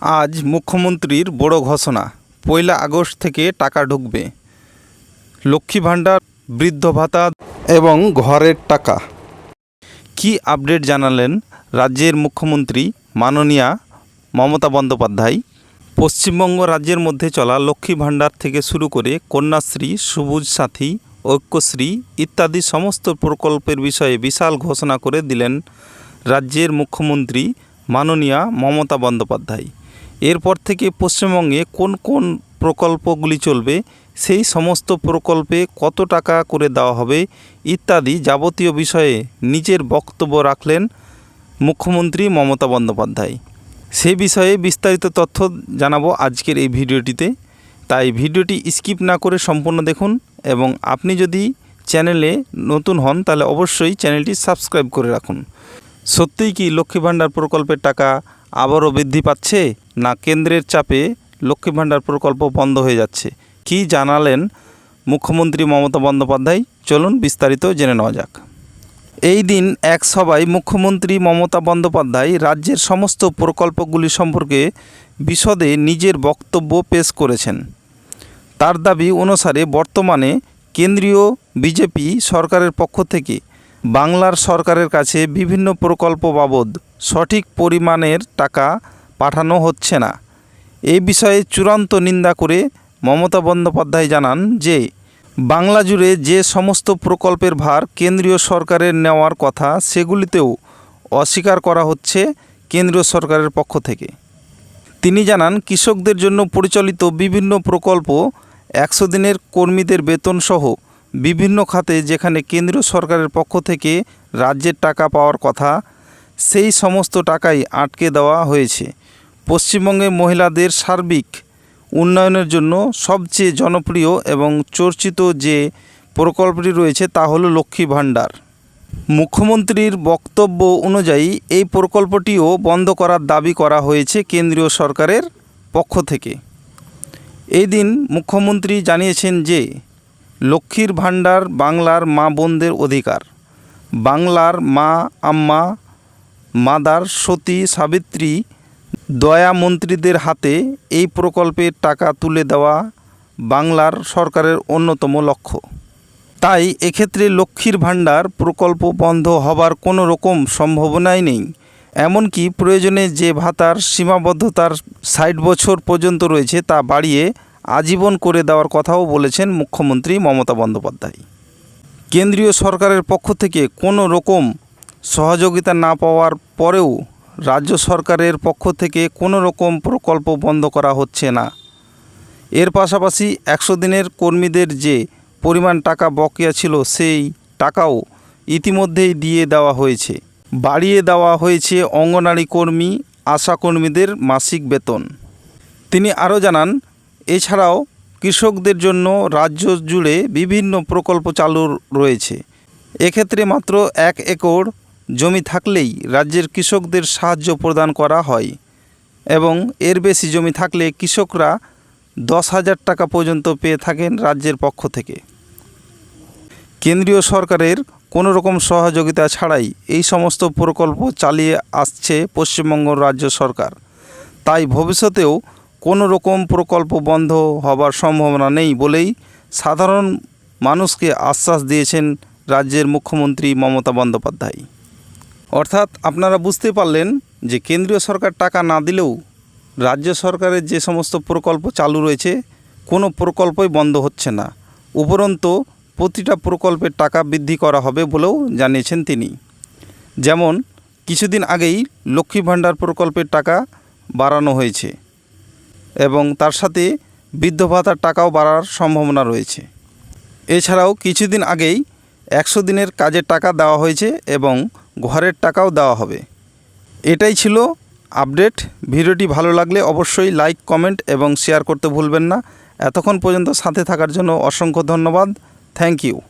আজ মুখ্যমন্ত্রীর বড় ঘোষণা, পয়লা আগস্ট থেকে টাকা ঢুকবে। লক্ষ্মী ভাণ্ডার, বৃদ্ধ ভাতা এবং ঘরের টাকা। কি আপডেট জানালেন রাজ্যের মুখ্যমন্ত্রী মাননীয়া মমতা বন্দ্যোপাধ্যায়? পশ্চিমবঙ্গ রাজ্যের মধ্যে চলা লক্ষ্মী ভাণ্ডার থেকে শুরু করে কন্যাশ্রী, সবুজ সাথী, ঐক্যশ্রী ইত্যাদি সমস্ত প্রকল্পের বিষয়ে বিশাল ঘোষণা করে দিলেন রাজ্যের মুখ্যমন্ত্রী মাননীয়া মমতা বন্দ্যোপাধ্যায়। এরপর থেকে পশ্চিমবঙ্গে কোন কোন প্রকল্পগুলি চলবে, সেই সমস্ত প্রকল্পে কত টাকা করে দেওয়া হবে ইত্যাদি যাবতীয় বিষয়ে নিজের বক্তব্য রাখলেন মুখ্যমন্ত্রী মমতা বন্দ্যোপাধ্যায়। সে বিষয়ে বিস্তারিত তথ্য জানাব আজকের এই ভিডিওটিতে। তাই ভিডিওটি স্কিপ না করে সম্পূর্ণ দেখুন এবং আপনি যদি চ্যানেলে নতুন হন তাহলে অবশ্যই চ্যানেলটি সাবস্ক্রাইব করে রাখুন। সত্যিই কি লক্ষ্মী ভাণ্ডার প্রকল্পের টাকা আবারও বৃদ্ধি পাচ্ছে, না কেন্দ্রের চাপে লক্ষ্মী ভাণ্ডার প্রকল্প বন্ধ হয়ে যাচ্ছে? কি জানালেন মুখ্যমন্ত্রী মমতা বন্দ্যোপাধ্যায়? চলুন বিস্তারিত জেনে নেওয়া যাক। এই দিন এক সভায় মুখ্যমন্ত্রী মমতা বন্দ্যোপাধ্যায় রাজ্যের সমস্ত প্রকল্পগুলি সম্পর্কে বিশদে নিজের বক্তব্য পেশ করেছেন। তার দাবি অনুসারে বর্তমানে কেন্দ্রীয় বিজেপি সরকারের পক্ষ থেকে বাংলার সরকারের কাছে বিভিন্ন প্রকল্প বাবদ সঠিক পরিমাণের টাকা পাঠানো হচ্ছে না। এই বিষয়ে চূড়ান্ত নিন্দা করে মমতা বন্দ্যোপাধ্যায় জানান যে, বাংলা জুড়ে যে সমস্ত প্রকল্পের ভার কেন্দ্রীয় সরকারের নেওয়ার কথা সেগুলিতেও অস্বীকার করা হচ্ছে কেন্দ্রীয় সরকারের পক্ষ থেকে। তিনি জানান, কৃষকদের জন্য পরিচালিত বিভিন্ন প্রকল্প একশো দিনের কর্মীদের বেতন সহ বিভিন্ন খাতে যেখানে কেন্দ্রীয় সরকারের পক্ষ থেকে রাজ্যের টাকা পাওয়ার কথা, সেই সমস্ত টাকাই আটকে দেওয়া হয়েছে। পশ্চিমবঙ্গে মহিলাদের সার্বিক উন্নয়নের জন্য সবচেয়ে জনপ্রিয় এবং চর্চিত যে প্রকল্পটি রয়েছে তা হলো লক্ষ্মী ভাণ্ডার। মুখ্যমন্ত্রীর বক্তব্য অনুযায়ী এই প্রকল্পটিও বন্ধ করার দাবি করা হয়েছে কেন্দ্রীয় সরকারের পক্ষ থেকে। এই দিন মুখ্যমন্ত্রী জানিয়েছেন যে লক্ষ্মীর ভাণ্ডার বাংলার মা বোনদের অধিকার। বাংলার মা, আম্মা, মাদার, সতী, সাবিত্রী, দয়া মন্ত্রীদের হাতে এই প্রকল্পের টাকা তুলে দেওয়া বাংলার সরকারের অন্যতম লক্ষ্য। তাই এক্ষেত্রে লক্ষ্মীর ভাণ্ডার প্রকল্প বন্ধ হবার কোনো রকম সম্ভাবনাই নেই। এমনকি প্রয়োজনে যে ভাতার সীমাবদ্ধতার ষাট বছর পর্যন্ত রয়েছে তা বাড়িয়ে আজীবন করে দেওয়ার কথাও বলেছেন মুখ্যমন্ত্রী মমতা বন্দ্যোপাধ্যায়। কেন্দ্রীয় সরকারের পক্ষ থেকে কোনো রকম সহযোগিতা না পাওয়ার পরেও রাজ্য সরকারের পক্ষ থেকে কোনো রকম প্রকল্প বন্ধ করা হচ্ছে না। এর পাশাপাশি একশো দিনের কর্মীদের যে পরিমাণ টাকা বকেয়া ছিল সেই টাকাও ইতিমধ্যেই দিয়ে দেওয়া হয়েছে। বাড়িয়ে দেওয়া হয়েছে অঙ্গনারী কর্মী, আশাকর্মীদের মাসিক বেতন। তিনি আরও জানান এছাড়াও কৃষকদের জন্য রাজ্য জুড়ে বিভিন্ন প্রকল্প চালু রয়েছে। এক্ষেত্রে মাত্র এক একর জমি থাকলেই রাজ্যের কৃষকদের সাহায্য প্রদান করা হয় এবং এর বেশি জমি থাকলে কৃষকরা দশ হাজার টাকা পর্যন্ত পেয়ে থাকেন রাজ্যের পক্ষ থেকে। কেন্দ্রীয় সরকারের কোনো রকম সহযোগিতা ছাড়াই এই সমস্ত প্রকল্প চালিয়ে আসছে পশ্চিমবঙ্গ রাজ্য সরকার। তাই ভবিষ্যতেও কোনো রকম প্রকল্প বন্ধ হবার সম্ভাবনা নেই বলেই সাধারণ মানুষকে আশ্বাস দিয়েছেন রাজ্যের মুখ্যমন্ত্রী মমতা বন্দ্যোপাধ্যায়। অর্থাৎ আপনারা বুঝতে পারলেন যে কেন্দ্রীয় সরকার টাকা না দিলেও রাজ্য সরকারের যে সমস্ত প্রকল্প চালু রয়েছে, কোনো প্রকল্পই বন্ধ হচ্ছে না। উপরন্তু প্রতিটা প্রকল্পের টাকা বৃদ্ধি করা হবে বলেও জানিয়েছেন তিনি। যেমন, কিছুদিন আগেই লক্ষ্মী ভাণ্ডার প্রকল্পের টাকা বাড়ানো হয়েছে। এবং তার সাথে বৃদ্ধ ভাতার টাকাও বাড়ার সম্ভাবনা রয়েছে। এছাড়াও কিছুদিন আগেই একশো দিনের কাজের টাকা দেওয়া হয়েছে এবং ঘরের টাকাও দেওয়া হবে। এটাই ছিল আপডেট। ভিডিওটি ভালো লাগলে অবশ্যই লাইক, কমেন্ট এবং শেয়ার করতে ভুলবেন না। এতক্ষণ পর্যন্ত সাথে থাকার জন্য অসংখ্য ধন্যবাদ। Thank you.